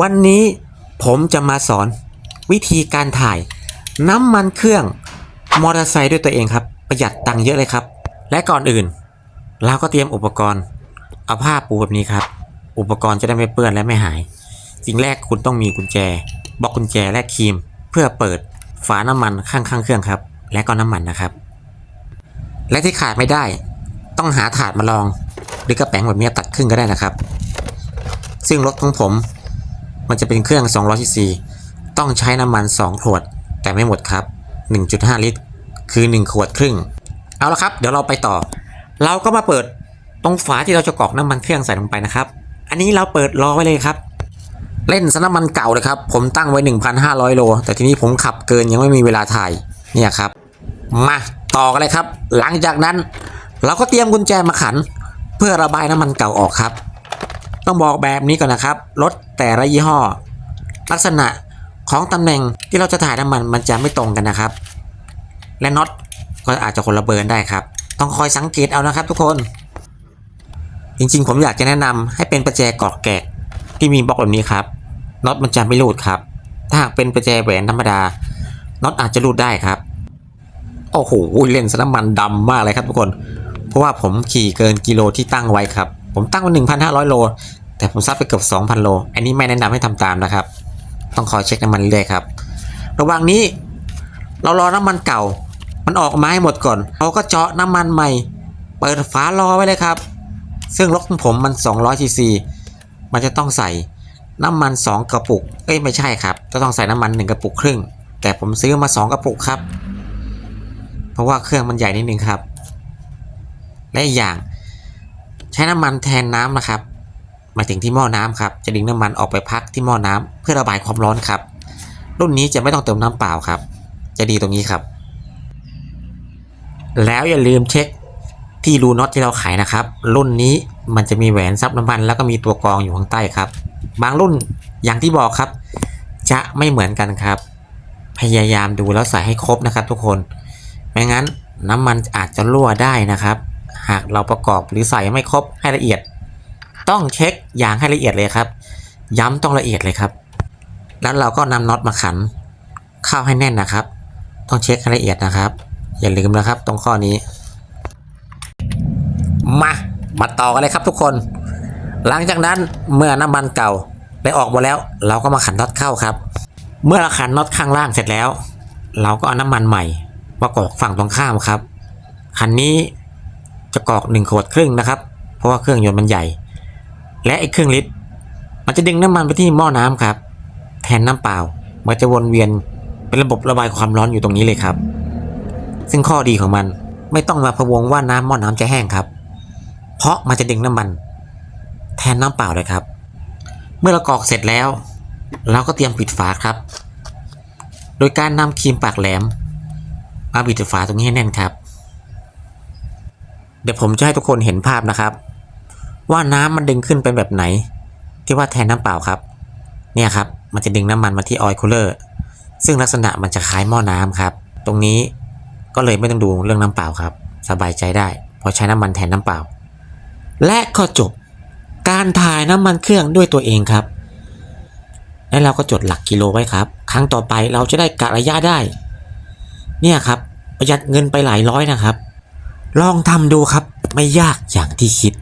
วันนี้ผมจะมาสอนวิธีการถ่ายน้ำมันเครื่องมอเตอร์ไซค์ด้วยตัวเองครับ ประหยัดตังค์เยอะเลยครับ และก่อนอื่น เราก็เตรียมอุปกรณ์เอาผ้าปูแบบนี้ครับ อุปกรณ์จะได้ไม่เปื้อนและไม่หายสิ่งแรกคุณต้องมีกุญแจบล็อกกุญแจและครีม เพื่อเปิดฝาน้ำมันข้างๆเครื่องครับ และก็น้ำมันนะครับ และที่ขาดไม่ได้ ต้องหาถาดมาลอง หรือกระแป้งแบบนี้ตัดครึ่งก็ได้นะครับ ซึ่งรถของผม มันจะเป็นเครื่อง200ซีซีต้องใช้น้ำมัน 2 ขวด แต่ไม่หมดครับ 1.5 ลิตร คือ 1 ขวดครึ่ง เอาละครับ เดี๋ยวเราไปต่อ เราก็มาเปิดตรงฝาที่เราจะกรอกน้ำมันเครื่องใส่ลงไปนะครับ อันนี้เราเปิดรอไว้เลยครับ เล่นซะน้ำมันเก่าเลยครับ ผมตั้งไว้ 1,500 โล แต่ทีนี้ผมขับเกินยังไม่มีเวลาถ่าย เนี่ยครับ มาต่อกันเลยครับ หลังจากนั้น เราก็เตรียมกุญแจมาขัน เพื่อระบายน้ำมันเก่าออกครับ ต้องบอกแบบนี้ก่อนนะครับ รถแต่ละยี่ห้อ ลักษณะของตำแหน่งที่เราจะถ่ายน้ำมันมันจะไม่ตรงกันนะครับ และน็อตก็อาจจะคนละเบิร์นได้ครับ ต้องคอยสังเกตเอานะครับทุกคน จริงๆ ผมอยากจะแนะนำให้เป็นประแจกอกแกะที่มีบล็อกแบบนี้ครับน็อตมันจะไม่รูดครับ ถ้าหากเป็นประแจแหวนธรรมดาน็อตอาจจะรูดได้ครับโอ้โหเล่นสน้ำมันดำมากเลยครับทุกคน เพราะว่าผมขี่เกินกิโลที่ตั้งไว้ครับ ผมตั้งไว้1,500 โล แต่ผมซัดไปเกือบ 2,000 โล อันนี้ไม่แนะนำให้ทำตามนะครับ ต้องคอยเช็คน้ำมันเรื่อยครับ ระหว่างนี้เรารอน้ำมันเก่า มันออกมาให้หมดก่อน เราก็เจาะน้ำมันใหม่ เปิดฝารอไว้เลยครับ ซึ่งรถของผมมัน200ซีซีมันจะต้องใส่น้ำมัน 2 กระปุก เอ้ยไม่ใช่ครับ จะต้องใส่น้ำมัน 1 กระปุกครึ่ง แต่ผมซื้อมา 2 กระปุกครับ เพราะว่าเครื่องมันใหญ่นิดนึงครับ และอีกอย่าง ใช้น้ำมันแทนน้ำนะครับหมายถึงที่หม้อน้ำครับ จะดึงน้ำมันออกไปพักที่หม้อน้ำเพื่อระบายความร้อนครับ รุ่นนี้จะไม่ต้องเติมน้ำเปล่าครับ จะดีตรงนี้ครับ แล้วอย่าลืมเช็คที่รูน็อตที่เราขายนะครับ รุ่นนี้มันจะมีแหวนซับน้ำมัน แล้วก็มีตัวกรองอยู่ข้างใต้ครับ บางรุ่นอย่างที่บอกครับ จะไม่เหมือนกันครับ พยายามดูแล้วใส่ให้ครบนะครับ ทุกคน ไม่งั้นน้ำมันอาจจะรั่วได้นะครับ หากเราประกอบหรือใส่ไม่ครบให้ละเอียด ต้องเช็คอย่างให้ละเอียดเลยครับ ย้ำต้องละเอียดเลยครับ แล้วเราก็นำน็อตมาขัน เข้าให้แน่นนะครับ ต้องเช็คให้ละเอียดนะครับ อย่าลืมนะครับ ตรงข้อนี้ มามาต่อกันเลยครับทุกคน หลังจากนั้นเมื่อน้ำมันเก่าได้ออกหมดแล้ว เราก็มาขันน็อตเข้าครับ เมื่อเราขันน็อตข้างล่างเสร็จแล้ว เราก็เอาน้ำมันใหม่มากอกฝั่งตรงข้ามครับคันนี้ จะกรอกหนึ่งขวดครึ่งนะครับ เพราะว่าเครื่องยนต์มันใหญ่ และไอ้เครื่องลิตร มันจะดึงน้ำมันไปที่หม้อน้ำครับ แทนน้ำเปล่า มันจะวนเวียนเป็นระบบระบายความร้อนอยู่ตรงนี้เลยครับ ซึ่งข้อดีของมันไม่ต้องมาพะวงว่าน้ำหม้อน้ำจะแห้งครับ เพราะมันจะดึงน้ำมัน แทนน้ำเปล่าเลยครับ เมื่อเรากรอกเสร็จแล้ว เราก็เตรียมปิดฝาครับ โดยการนำครีมปากแหลมมาปิดฝาตรงนี้ให้แน่นครับ เดี๋ยวผมจะให้ทุกคนเห็นภาพนะครับ ว่าน้ำมันดึงขึ้นเป็นแบบไหน ที่ว่าแทนน้ำเปล่าครับ เนี่ยครับมันจะดึงน้ำมันมาที่ออยล์คูลเลอร์ซึ่งลักษณะมันจะคล้ายหม้อน้ำครับ ตรงนี้ก็เลยไม่ต้องดูเรื่องน้ำเปล่าครับ สบายใจได้เพราะใช้น้ำมันแทนน้ำเปล่า และก็จบการถ่ายน้ำมันเครื่องด้วยตัวเองครับ และเราก็จดหลักกิโลไว้ครับ ครั้งต่อไปเราจะได้กะระยะได้ เนี่ยครับประหยัดเงินไปหลายร้อยนะครับ ลองทำดูครับไม่ยากอย่างที่คิด